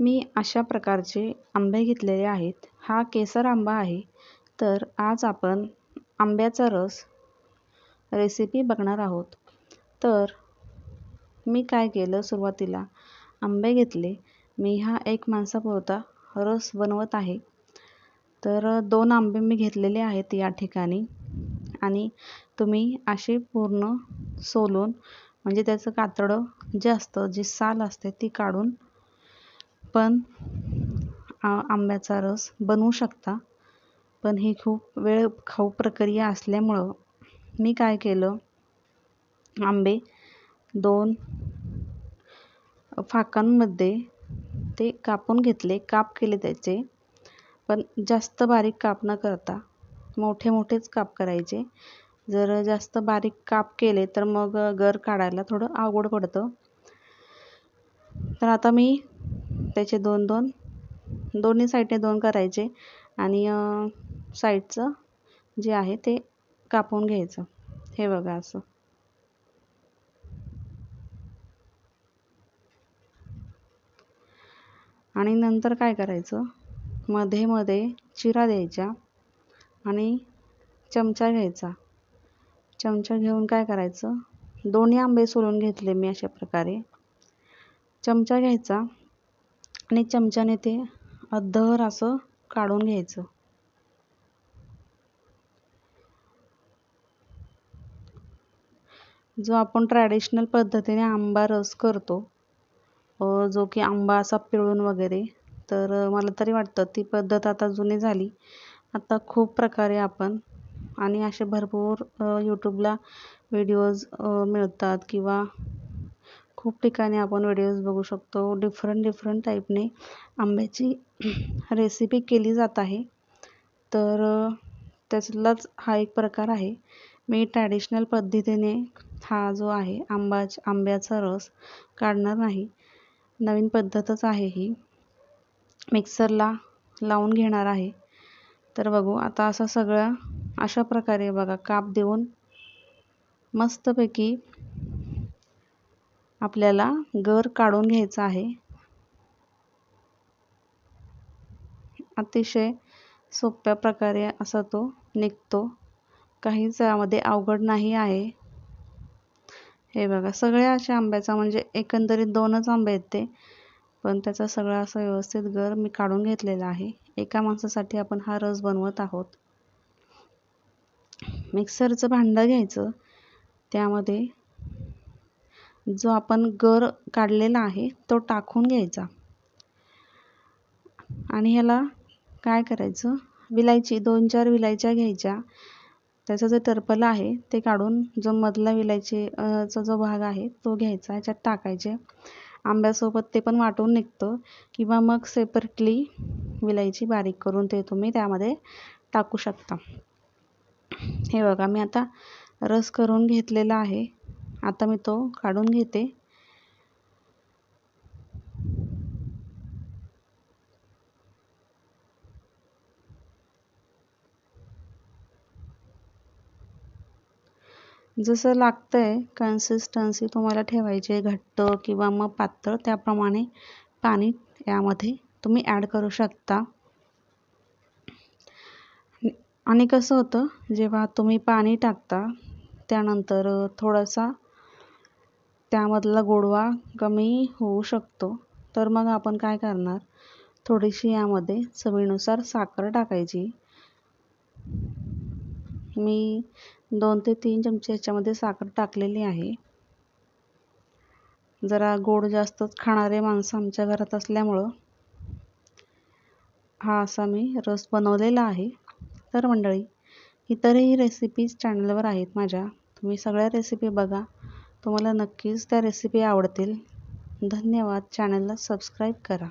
मी अशा प्रकारचे आंबे घेतलेले आहेत. हा केसर आंबा आहे. तर आज आपण आंब्याचा रस रेसिपी बघणार आहोत. तर मी काय केलं सुरुवातीला? आंबे घेतले. मी हा एक माणसापुरता रस बनवत आहे. तर दोन आंबे मी घेतलेले आहेत या ठिकाणी. आणि तुम्ही असे पूर्ण सोलून म्हणजे त्याचं कातडं जे असतं जी साल असते ती काढून पण आंब्याचा रस बनवू शकता. पण ही खूप वेळ खाऊ प्रक्रिया असल्यामुळं मी काय केलं? आंबे दोन फाकांमध्ये ते कापून घेतले. काप केले त्याचे पण जास्त बारीक काप न करता मोठे मोठेच काप करायचे. जर जास्त बारीक काप केले तर मग गर काढायला थोडं अवघड पडतं. तर आता मी त्याचे दोन दोन. दोन्ही साईडने दोन करायचे. आणि साईडचं जे आहे ते कापून घ्यायचं. हे बघा असं. आणि नंतर काय करायचं? मध्ये मध्ये चिरा द्यायच्या आणि चमचा घ्यायचा. चमचा घेऊन काय करायचं? दोन्ही आंबे सोलून घेतले मी अशा प्रकारे. चमचा घ्यायचा. आणि चमच्याने ते अद्धर असं काढून घ्यायचं. जो आपण ट्रॅडिशनल पद्धतीने आंबा रस करतो जो की आंबा असा पिळून वगैरे तर मला तरी वाटतं ती पद्धत आता जुनी झाली. आता खूप प्रकारे आपण आणि असे भरपूर यूट्यूबला व्हिडिओज मिळतात किंवा खूप ठिकाणी आपण व्हिडिओज बघू शकतो. डिफरंट डिफरंट टाईपने आंब्याची रेसिपी केली जात आहे. तर त्यातलाच हा एक प्रकार आहे. मी ट्रॅडिशनल पद्धतीने हा जो आहे आंबा आंब्याचा रस काढणार नाही. नवीन पद्धतच आहे ही. मिक्सरला लावून घेणार आहे. तर बघू आता असं सगळं अशा प्रकारे बघा काप देऊन मस्तपैकी आपल्याला गर काढून घ्यायचा आहे. अतिशय सोप्या प्रकारे असा तो निघतो. काहीच यामध्ये अवघड नाही आहे. हे बघा सगळ्या अशा आंब्याचा म्हणजे एकंदरीत दोनच आंबे आहेत ते. पण त्याचा सगळा असा व्यवस्थित गर मी काढून घेतलेला आहे. एका माणसासाठी आपण हा रस बनवत आहोत. मिक्सरचं भांडं घ्यायचं. त्यामध्ये जो आपण गर काढलेला आहे तो टाकून घ्यायचा. आणि ह्याला काय करायचं? विलायची दोन चार विलायच्या घ्यायच्या. त्याचं जे टर्पल आहे ते काढून जो मधला विलायचीचा जो भाग आहे तो घ्यायचा. ह्याच्यात टाकायचे. आंब्यासोबत ते पण वाटून निघतं. किंवा मग सेपरेटली विलायची बारीक करून ते तुम्ही त्यामध्ये टाकू शकता. हे बघा मी आता रस करून घेतलेला आहे. आता मी तो काढून घेते. जसं लागतं आहे कन्सिस्टन्सी तुम्हाला ठेवायची आहे घट्ट किंवा मग पातळ त्याप्रमाणे पाणी यामध्ये तुम्ही ॲड करू शकता. आणि कसं होतं जेव्हा तुम्ही पाणी टाकता त्यानंतर थोडासा त्यामधला गोडवा कमी होऊ शकतो. तर मग आपण काय करणार? थोडीशी यामध्ये चवीनुसार साखर टाकायची. मी दोन ते तीन चमचे याच्यामध्ये साखर टाकलेली आहे. जरा गोड जास्तच खाणारे माणसं आमच्या घरात असल्यामुळं हा असा मी रस बनवलेला आहे. तर मंडळी इतरही रेसिपीज चॅनलवर आहेत माझ्या. तुम्ही सगळ्या रेसिपी बघा. तुम्हाला नक्कीच त्या रेसिपी आवडतील. धन्यवाद. चॅनलला सबस्क्राईब करा.